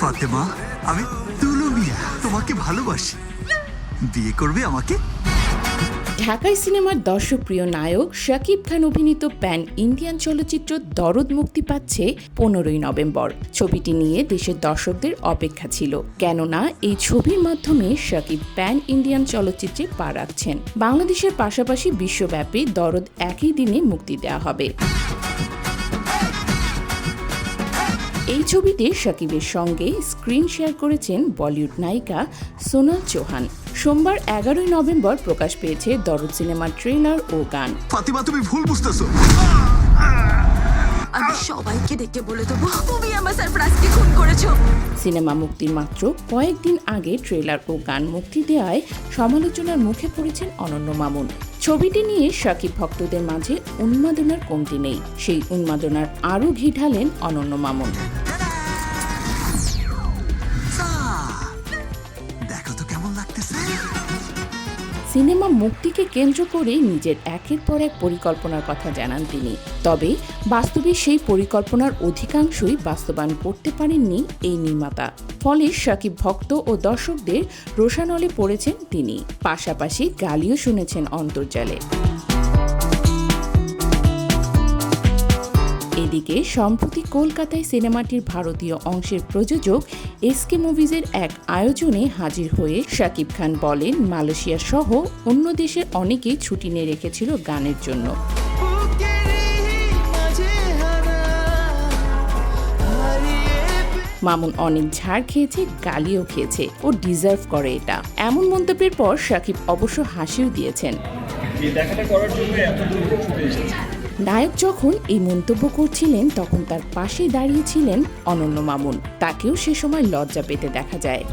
ফাতেমা, আমি তুলু মিয়া, তোমাকে ভালোবাসি। বিয়ে করবে আমাকে? ঢাকায় সিনেমার দর্শকপ্রিয় নায়ক শাকিব খান অভিনীত প্যান ইন্ডিয়ান চলচ্চিত্র দরদ মুক্তি পাচ্ছে পনেরোই নভেম্বর। ছবিটি নিয়ে দেশের দর্শকদের অপেক্ষা ছিল। কেননা, এই ছবির মাধ্যমে শাকিব প্যান ইন্ডিয়ান চলচ্চিত্রে পা রাখছেন। বাংলাদেশের পাশাপাশি বিশ্বব্যাপী দরদ একই দিনে মুক্তি দেওয়া হবে। এই ছবিতে শাকিবের সঙ্গে স্ক্রিন শেয়ার করেছেন বলিউড নায়িকা সোনাল চৌহান। সোমবার এগারোই নভেম্বর প্রকাশ পেয়েছে দরদ সিনেমার ট্রেলার ও গান। ফাতিমা তুমি ভুল বুঝতেছো। আমি সবাইকে দেখে বলে দেবো তুমি আমার সারপ্রাইজকে খুন করেছ? সিনেমা মুক্তির মাত্র কয়েকদিন আগে ট্রেলার ও গান মুক্তি দেওয়ায় সমালোচনার মুখে পড়েছেন অনন্য মামুন। ছবিটি নিয়ে শাকিব ভক্তদের মাঝে উন্মাদনার কমতি নেই। সেই উন্মাদনার আরও ঘি ঢালেন অনন্য মামুন। সিনেমা মুক্তিকে কেন্দ্র করে নিজের একের পর এক পরিকল্পনার কথা জানান তিনি। তবে বাস্তবে সেই পরিকল্পনার অধিকাংশই বাস্তবায়ন করতে পারেননি এই নির্মাতা। ফলে সাকিব ভক্ত ও দর্শকদের রোশানলে পড়েছেন তিনি। পাশাপাশি গালিও শুনেছেন অন্তর্জালে। এদিকে সম্প্রতি কলকাতায় সিনেমাটির ভারতীয় অংশের প্রযোজক এসকে মুভিজের এক আয়োজনে হাজির হয়ে শাকিব খান বলেন, মালয়েশিয়া সহ অন্য দেশের অনেকেই ছুটি নিয়ে রেখেছিল গানের জন্য। মামুন অনেক ঝাড় খেয়েছে, গালিও খেয়েছে ও ডিজার্ভ করে এটা। এমন মন্তব্যের পর শাকিব অবশ্য হাসিও দিয়েছেন। দেখাটা করার জন্য এত দূর ছুটে এসেছি। নায়ক যখন এই মন্তব্য করছিলেন, তখন তার পাশে দাঁড়িয়েছিলেন অনন্য মামুন। তাকেও সে সময় লজ্জা পেতে দেখা যায়।